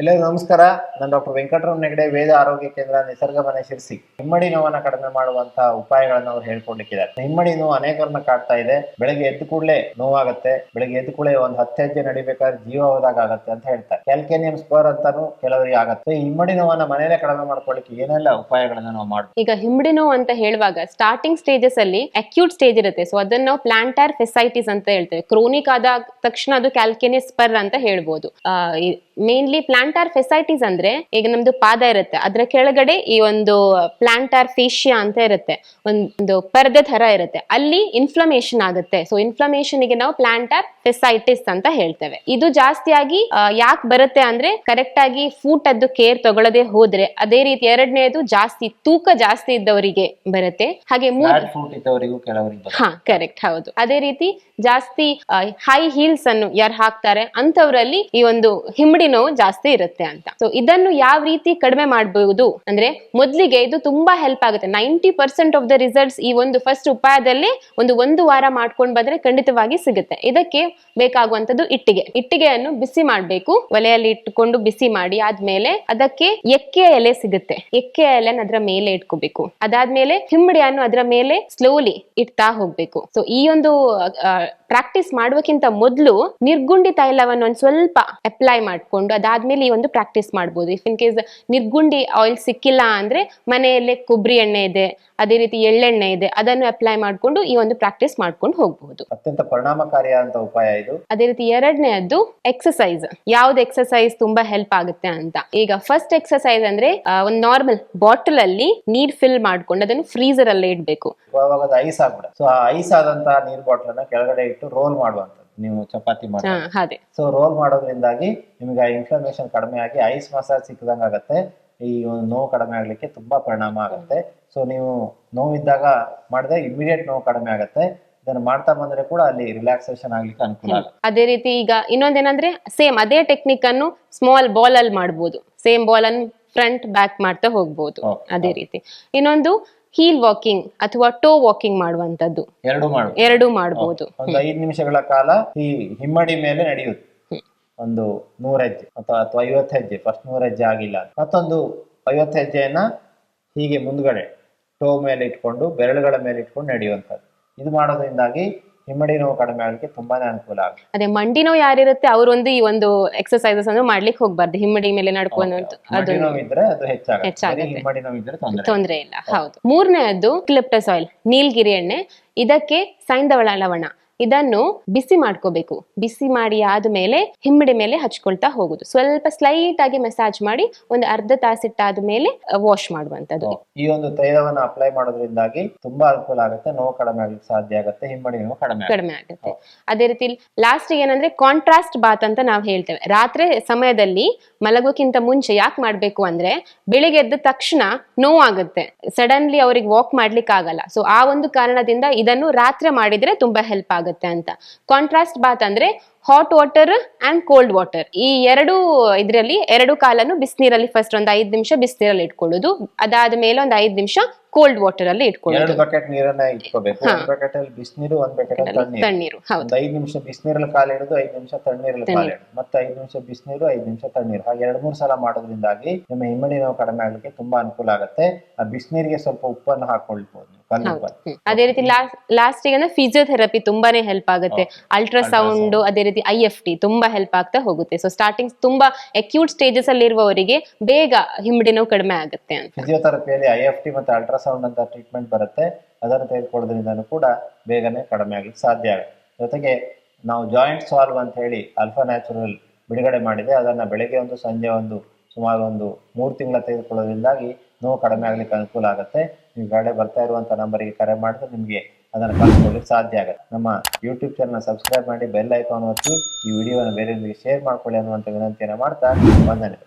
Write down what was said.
ಎಲ್ಲರಿಗೂ ನಮಸ್ಕಾರ. ನಾನು ಡಾಕ್ಟರ್ ವೆಂಕಟರಾಮ್ ನೆಗಡೆ ವೇದ ಆರೋಗ್ಯ ಕೇಂದ್ರ ನಿಸರ್ಗ ಮನೆ ಶಿರ್ಸಿ ಹಿಮ್ಮಡಿ ನೋವನ್ನ ಕಡಿಮೆ ಮಾಡುವಂತಹ ಉಪಾಯಗಳನ್ನು ಅವ್ರು ಹೇಳ್ಕೊಡ್ಲಿಕ್ಕಿದ್ದಾರೆ ಹಿಮ್ಮಡಿ ನೋವು ಅನೇಕರನ್ನ ಕಾಡ್ತಾ ಇದೆ. ಬೆಳಗ್ಗೆ ಎದ್ದು ಕೂಡಲೇ ನೋವಾಗುತ್ತೆ. ಬೆಳಗ್ಗೆ ಎದ್ದು ಕೂಡಲೇ ಒಂದು ಹತ್ತು ಹೆಜ್ಜೆ ನಡಿಬೇಕಾದ್ರೆ ಜೀವ ಹೋದಾಗ ಆಗತ್ತೆ ಅಂತ ಹೇಳ್ತಾರೆ. ಕ್ಯಾಲ್ಕೇನಿಯಂ ಸ್ಪರ್ ಅಂತಾನು ಕೆಲವರಿಗೆ ಆಗತ್ತೆ. ಹಿಮ್ಮಡಿ ನೋವನ್ನ ಮನೇಲೆ ಕಡಿಮೆ ಮಾಡ್ಕೊಳ್ಳಿಕ್ಕೆ ಏನೆಲ್ಲ ಉಪಾಯಗಳನ್ನ ನಾವು ಮಾಡ್ತೀವಿ ಈಗ ಹಿಮ್ಮಡಿ ನೋವು ಅಂತ ಹೇಳುವಾಗ ಸ್ಟಾರ್ಟಿಂಗ್ ಸ್ಟೇಜಸ್ ಅಲ್ಲಿ ಅಕ್ಯೂಟ್ ಸ್ಟೇಜ್ ಇರುತ್ತೆ. ಸೊ ಅದನ್ನ ನಾವು ಪ್ಲಾಂಟರ್ ಫೆಸೈಟಿಸ್ ಅಂತ ಹೇಳ್ತೇವೆ. ಕ್ರೋನಿಕ್ ಆದ ತಕ್ಷಣ ಅದು ಕ್ಯಾಲ್ಕೆನಿಯಸ್ ಸ್ಪರ್ ಅಂತ ಹೇಳ್ಬೋದು. ಮೇನ್ಲಿ ಪ್ಲಾಂಟಾರ್ ಫೆಸೈಟಿಸ್ ಅಂದ್ರೆ ಈಗ ನಮ್ದು ಪಾದ ಇರುತ್ತೆ. ಅದ್ರ ಕೆಳಗಡೆ ಈ ಒಂದು ಪ್ಲಾಂಟಾರ್ ಫೇಶಿಯಾ ಅಂತ ಇರುತ್ತೆ. ಒಂದು ಪರದೆ ತರ ಇರುತ್ತೆ. ಅಲ್ಲಿ ಇನ್ಫ್ಲಮೇಷನ್ ಆಗುತ್ತೆ. ಸೊ ಇನ್ಫ್ಲಮೇಷನ್ಗೆ ನಾವು ಪ್ಲಾಂಟಾರ್ ಫೆಸೈಟಿಸ್ ಅಂತ ಹೇಳ್ತೇವೆ. ಇದು ಜಾಸ್ತಿಯಾಗಿ ಯಾಕೆ ಬರುತ್ತೆ ಅಂದ್ರೆ ಕರೆಕ್ಟ್ ಆಗಿ ಫೂಟ್ ಅದ್ದು ಕೇರ್ ತಗೊಳ್ಳದೆ ಹೋದ್ರೆ ಅದೇ ರೀತಿ ಎರಡನೇದು ಜಾಸ್ತಿ ತೂಕ ಜಾಸ್ತಿ ಇದ್ದವರಿಗೆ ಬರುತ್ತೆ. ಹಾಗೆ ಹಾ ಕರೆಕ್ಟ್ ಹೌದು. ಅದೇ ರೀತಿ ಜಾಸ್ತಿ ಹೈ ಹೀಲ್ಸ್ ಅನ್ನು ಯಾರು ಹಾಕ್ತಾರೆ ಅಂತವರಲ್ಲಿ ಈ ಒಂದು ಹಿಮ್ಮಡಿ ನೋವು ಜಾಸ್ತಿ ಇರುತ್ತೆ ಅಂತ. ಸೊ ಇದನ್ನು ಯಾವ ರೀತಿ ಕಡಿಮೆ ಮಾಡಬಹುದು ಅಂದ್ರೆ ಮೊದಲಿಗೆ ಇದು ತುಂಬಾ ಹೆಲ್ಪ್ ಆಗುತ್ತೆ. Ninety percent of the results ಈ ಒಂದು ಫಸ್ಟ್ ಉಪಾಯದಲ್ಲಿ ಒಂದು ಒಂದು ವಾರ ಮಾಡ್ಕೊಂಡು ಬಂದ್ರೆ ಖಂಡಿತವಾಗಿ ಸಿಗುತ್ತೆ. ಇದಕ್ಕೆ ಬೇಕಾಗುವಂತದ್ದು ಇಟ್ಟಿಗೆ. ಇಟ್ಟಿಗೆಯನ್ನು ಬಿಸಿ ಮಾಡಬೇಕು. ಒಲೆಯಲ್ಲಿ ಇಟ್ಟುಕೊಂಡು ಬಿಸಿ ಮಾಡಿ ಆದ್ಮೇಲೆ ಅದಕ್ಕೆ ಎಕ್ಕೆ ಎಲೆ ಸಿಗುತ್ತೆ. ಎಕ್ಕೆ ಎಲೆನ ಅದರ ಮೇಲೆ ಇಟ್ಕೋಬೇಕು. ಅದಾದ್ಮೇಲೆ ಹಿಂಬಡಿಯನ್ನು ಅದರ ಮೇಲೆ ಸ್ಲೋಲಿ ಇಡ್ತಾ ಹೋಗ್ಬೇಕು. ಸೊ ಈ ಒಂದು ಪ್ರಾಕ್ಟೀಸ್ ಮಾಡುವಕ್ಕಿಂತ ಮೊದಲು ನಿರ್ಗುಂಡಿ ತೈಲವನ್ನು ಒಂದು ಸ್ವಲ್ಪ ಅಪ್ಲೈ ಮಾಡ್ಕೊಂಡು ಅದಾದ್ಮೇಲೆ ಈ ಒಂದು ಪ್ರಾಕ್ಟೀಸ್ ಮಾಡ್ಬೋದು. ಇಫ್ ಇನ್ ಕೇಸ್ ನಿರ್ಗುಂಡಿ ಆಯಿಲ್ ಸಿಕ್ಕಿಲ್ಲ ಅಂದ್ರೆ ಮನೆಯಲ್ಲೇ ಕೊಬ್ಬರಿ ಎಣ್ಣೆ ಇದೆ ಅದೇ ರೀತಿ ಎಳ್ಳೆಣ್ಣೆ ಇದೆ ಅದನ್ನು ಅಪ್ಲೈ ಮಾಡ್ಕೊಂಡು ಈ ಒಂದು ಪ್ರಾಕ್ಟೀಸ್ ಮಾಡ್ಕೊಂಡು ಹೋಗಬಹುದು ಅತ್ಯಂತ ಪರಿಣಾಮಕಾರಿಯಾದಂತ ಉಪಾಯ ಇದು. ಅದೇ ರೀತಿ ಎರಡನೇದ್ದು ಎಕ್ಸಸೈಸ್ ಯಾವ್ದು ಎಕ್ಸಸೈಸ್ ತುಂಬಾ ಹೆಲ್ಪ್ ಆಗುತ್ತೆ ಅಂತ. ಈಗ ಫಸ್ಟ್ ಎಕ್ಸಸೈಸ್ ಅಂದ್ರೆ ಒಂದು ನಾರ್ಮಲ್ ಬಾಟಲ್ ಅಲ್ಲಿ ನೀರ್ ಫಿಲ್ ಮಾಡ್ಕೊಂಡು ಅದನ್ನು ಫ್ರೀಸರ್ ಅಲ್ಲಿ ಇಡ್ಬೇಕು. ಐಸ್ ಆಗ್ಬಿಡ ಸೊ ಐಸ್ ಆದಂತಹ ನೀರ್ ಬಾಟಲ್ ಕೆಳಗಡೆ ಇಟ್ಟು ರೋಲ್ ಮಾಡುವಂಥದ್ದು. ನೀವು ಚಪಾತಿ ಮಾಡಿ ಸೊ ರೋಲ್ ಮಾಡೋದ್ರಿಂದಾಗಿ ನಿಮಗೆ ಆ ಇನ್ಫ್ಲಮೇಷನ್ ಕಡಿಮೆ ಆಗಿ ಐಸ್ ಮಸಾಜ್ ಸಿಕ್ಕದಂಗ ಆಗತ್ತೆ. ಈ ಒಂದು ನೋವು ಕಡಿಮೆ ಆಗ್ಲಿಕ್ಕೆ ತುಂಬಾ ಪರಿಣಾಮ ಆಗುತ್ತೆ. ಸೊ ನೀವು ನೋವಿದ್ದಾಗ ಮಾಡಿದ್ರೆ ಇಮಿಡಿಯೇಟ್ ನೋವು ಕಡಿಮೆ ಆಗುತ್ತೆ. ಇದನ್ನ ಮಾಡ್ತಾ ಬಂದ್ರೆ ಕೂಡ ಅಲ್ಲಿ ರಿಲ್ಯಾಕ್ಸೇಷನ್ ಆಗ್ಲಿಕ್ಕೆ ಅನುಕೂಲ ಅದೇ ರೀತಿ ಈಗ ಇನ್ನೊಂದೇನಂದ್ರೆ ಸೇಮ್ ಅದೇ ಟೆಕ್ನಿಕ್ ಅನ್ನು ಸ್ಮಾಲ್ ಬಾಲ್ ಅಲ್ಲಿ ಮಾಡ್ಬೋದು. ಸೇಮ್ ಬಾಲ್ ಅನ್ನು ಫ್ರಂಟ್ ಬ್ಯಾಕ್ ಮಾಡ್ತಾ ಹೋಗ್ಬೋದು. ಅದೇ ರೀತಿ. ಇನ್ನೊಂದು ಹೀಲ್ ವಾಕಿಂಗ್ ಅಥವಾ ಟೋ ವಾಕಿಂಗ್ ಮಾಡುವಂತದ್ದು ಎರಡು ಮಾಡು ಎರಡು ಮಾಡ್ಬೋದು. ಒಂದು ಐದು ನಿಮಿಷಗಳ ಕಾಲ ಈ ಹಿಮ್ಮಡಿ ಮೇಲೆ ನಡೆಯುತ್ತೆ ಒಂದು ನೂರ ಹೆಜ್ಜೆ ಅಥವಾ ಅಥವಾ ಐವತ್ತು ಹೆಜ್ಜೆ ಫಸ್ಟ್ ನೂರ ಹೆಜ್ಜೆ ಆಗಿಲ್ಲ ಮತ್ತೊಂದು ಐವತ್ತು ಹೆಜ್ಜೆಯನ್ನ ಹೀಗೆ ಮುಂದ್ಗಡೆ ಟೋ ಮೇಲೆ ಇಟ್ಕೊಂಡು ಬೆರಳುಗಳ ಮೇಲೆ ಇಟ್ಕೊಂಡು ನಡೆಯುವಂಥದ್ದು. ಇದು ಮಾಡೋದ್ರಿಂದಾಗಿ ಹಿಮ್ಮಡಿ ನೋವು ಕಡಿಮೆ ಆಗಲಿಕ್ಕೆ ತುಂಬಾನೇ ಅನುಕೂಲ ಆಗುತ್ತೆ ಅದೇ ಮಂಡಿ ನೋವು ಯಾರಿರುತ್ತೆ ಅವರೊಂದು ಈ ಒಂದು ಎಕ್ಸಸೈಸಸ್ ಅನ್ನು ಮಾಡ್ಲಿಕ್ಕೆ ಹೋಗ್ಬಾರ್ದು ಹಿಮ್ಮಡಿ ಮೇಲೆ ನಡ್ಕೊಂಡು ಮಂಡಿ ಅದು ನೋವು ಇದ್ರೆ ಅದು ಹೆಚ್ಚಾಗುತ್ತೆ. ಹೆಚ್ಚಾಗುತ್ತೆ. ಬರೀ ಹಿಮ್ಮಡಿ ನೋವು ಇದ್ರೆ ತೊಂದರೆ ತೊಂದರೆ ಇಲ್ಲ. ಹೌದು. ಮೂರನೇದ್ದು ಕ್ಲಿಪ್ಟಸ್ ಆಯಿಲ್ ನೀಲ್ಗಿರಿ ಎಣ್ಣೆ. ಇದಕ್ಕೆ ಸೈಂಧವಳ ಲವಣ. ಇದನ್ನು ಬಿಸಿ ಮಾಡ್ಕೋಬೇಕು. ಬಿಸಿ ಮಾಡಿ ಆದ್ಮೇಲೆ ಹಿಮ್ಮಡಿ ಮೇಲೆ ಹಚ್ಕೊಳ್ತಾ ಹೋಗುದು. ಸ್ವಲ್ಪ ಸ್ಲೈಟ್ ಆಗಿ ಮಸಾಜ್ ಮಾಡಿ ಒಂದು ಅರ್ಧ ತಾಸಿಟ್ಟಾದ ಮೇಲೆ ವಾಶ್ ಮಾಡುವಂತದ್ದು ಈ ಒಂದು ತೈಲವನ್ನ ಅಪ್ಲೈ ಮಾಡೋದ್ರಿಂದಾಗಿ ತುಂಬಾ ಅನುಕೂಲ ಆಗುತ್ತೆ. ನೋವು ಕಡಿಮೆ ಆಗಲಿಕ್ಕೆ ಸಾಧ್ಯ ಆಗುತ್ತೆ. ಹಿಮ್ಮಡಿ ನೋವು ಕಡಿಮೆ ಕಡಿಮೆ ಆಗುತ್ತೆ. ಅದೇ ರೀತಿ ಲಾಸ್ಟ್ ಏನಂದ್ರೆ ಕಾಂಟ್ರಾಸ್ಟ್ ಬಾತ್ ಅಂತ ನಾವು ಹೇಳ್ತೇವೆ. ರಾತ್ರಿ ಸಮಯದಲ್ಲಿ ಮಲಗೋಕ್ಕಿಂತ ಮುಂಚೆ ಯಾಕೆ ಮಾಡ್ಬೇಕು ಅಂದ್ರೆ ಬೆಳಿಗ್ಗೆ ಎದ್ದ ತಕ್ಷಣ ನೋವಾಗುತ್ತೆ. ಸಡನ್ಲಿ ಅವ್ರಿಗೆ ವಾಕ್ ಮಾಡ್ಲಿಕ್ಕೆ ಆಗಲ್ಲ ಸೊ ಆ ಒಂದು ಕಾರಣದಿಂದ ಇದನ್ನು ರಾತ್ರಿ ಮಾಡಿದ್ರೆ ತುಂಬಾ ಹೆಲ್ಪ್ ಆಗುತ್ತೆ. ಅಂತ. ಕಾಂಟ್ರಾಸ್ಟ್ ಬಾತ್ ಅಂದ್ರೆ hot water and cold water ಈ ಎರಡು ಇದರಲ್ಲಿ ಎರಡು ಕಾಲನ್ನು ಬಿಸಿನೀರಲ್ಲಿ ಫಸ್ಟ್ ಒಂದು ಐದು ನಿಮಿಷ ಬಿಸಿನೀರಲ್ಲಿ ಇಟ್ಕೊಳ್ಳೋದು. ಅದಾದ ಮೇಲೆ ಒಂದು ಐದು ನಿಮಿಷ ಕೋಲ್ಡ್ ವಾಟರ್ ಅಲ್ಲಿ ಇಟ್ಕೊಳ್ಳೋದು. ಬಕೆಟ್ ನೀರನ್ನ ಇಟ್ಕೋಬೇಕು. ಹಾ. ಬಕೆಟ್ ಅಲ್ಲಿ ಬಿಸಿನೀರು ಒಂದ್ ಬಕೆಟ್ ಅಲ್ಲಿ ತಣ್ಣೀರು. ಹೌದು. ಐದ್ ನಿಮಿಷ ಬಿಸಿನೀರಲ್ಲಿ ಕಾಲ ಇಡೋದು ಐದು ನಿಮಿಷ ತಣ್ಣೀರಲ್ಲಿ ಕಾಲ ಇಡೋದು ಮತ್ತೆ ಐದು ನಿಮಿಷ ಬಿಸಿನೀರು ಐದು ನಿಮಿಷ ತಣ್ಣೀರು. ಹಾಗೆ ಎರಡ್ ಮೂರ್ ಸಲ ಮಾಡೋದ್ರಿಂದಾಗಿ ನಿಮ್ಮ ಹಿಮ್ಮಡಿ ನೋವು ಕಡಿಮೆ ಆಗ್ಲಿಕ್ಕೆ ತುಂಬಾ ಅನುಕೂಲ ಆಗುತ್ತೆ. ಆ ಬಿಸಿನೀರಿಗೆ ಸ್ವಲ್ಪ ಉಪ್ಪನ್ನು ಹಾಕೊಳ್ಬಹುದು ಅದೇ ರೀತಿ ಲಾಸ್ಟ್ ಅಂದ್ರೆ ಫಿಸಿಯೋಥೆರಪಿ ತುಂಬಾನೇ ಹೆಲ್ಪ್ ಆಗುತ್ತೆ. ಅಲ್ಟ್ರಾಸೌಂಡ್ ಅದೇ ರೀತಿ ಐ ಎಫ್ ಟಿ ತುಂಬಾ ಹೆಲ್ಪ್ ಆಗ್ತಾ ಹೋಗುತ್ತೆ. ಸೊ ಸ್ಟಾರ್ಟಿಂಗ್ ತುಂಬಾ ಅಕ್ಯೂಟ್ ಸ್ಟೇಜಸ್ ಅಲ್ಲಿ ಇರುವವರಿಗೆ ಬೇಗ ಹಿಮ್ಮಡಿ ನೋವು ಕಡಿಮೆ ಆಗುತ್ತೆ ಅಂತ. ಫಿಸಿಯೋಥೆರಪಿಯಲ್ಲಿ ಐ ಎಫ್ ಟಿ ಮತ್ತೆ ಅಲ್ಟ್ರಾಸೌಂಡ್ ಅಂತ ಟ್ರೀಟ್ಮೆಂಟ್ ಬರುತ್ತೆ. ಅದನ್ನು ತೆಗೆದುಕೊಳ್ಳೋದ್ರಿಂದ ಕೂಡ ಬೇಗನೆ ಕಡಿಮೆ ಆಗ್ಲಿಕ್ಕೆ ಸಾಧ್ಯ ಆಗುತ್ತೆ. ಜೊತೆಗೆ ನಾವು ಜಾಯಿಂಟ್ ಸಾಲ್ವ್ ಅಂತ ಹೇಳಿ ಅಲ್ಫಾ ನ್ಯಾಚುರಲ್ ಬಿಡುಗಡೆ ಮಾಡಿದೆ. ಅದನ್ನ ಬೆಳಗ್ಗೆ ಒಂದು ಸಂಜೆ ಒಂದು ಸುಮಾರು ಒಂದು ಮೂರು ತಿಂಗಳ ತೆಗೆದುಕೊಳ್ಳೋದ್ರಿಂದಾಗಿ ನೋವು ಕಡಿಮೆ ಆಗ್ಲಿಕ್ಕೆ ಅನುಕೂಲ ಆಗುತ್ತೆ. ನೀವು ಗಾಡಿ ಬರ್ತಾ ಇರುವಂತ ನಂಬರಿಗೆ ಕರೆ ಮಾಡಿದ್ರೆ ನಿಮಗೆ ಅದನ್ನು ಕಲ್ತ್ಕೊಳ್ಳಿಕ್ಕೆ ಸಾಧ್ಯ ಆಗುತ್ತೆ. ನಮ್ಮ ಯೂಟ್ಯೂಬ್ ಚಾನಲ್ ಸಬ್ಸ್ಕ್ರೈಬ್ ಮಾಡಿ ಬೆಲ್ ಐಕಾನ್ ಒತ್ತಿ ಈ ವಿಡಿಯೋನ ಬೇರೆಯವರಿಗೆ ಶೇರ್ ಮಾಡ್ಕೊಳ್ಳಿ ಅನ್ನುವಂಥ ವಿನಂತಿಯನ್ನು ಮಾಡ್ತಾ ವಂದನೆ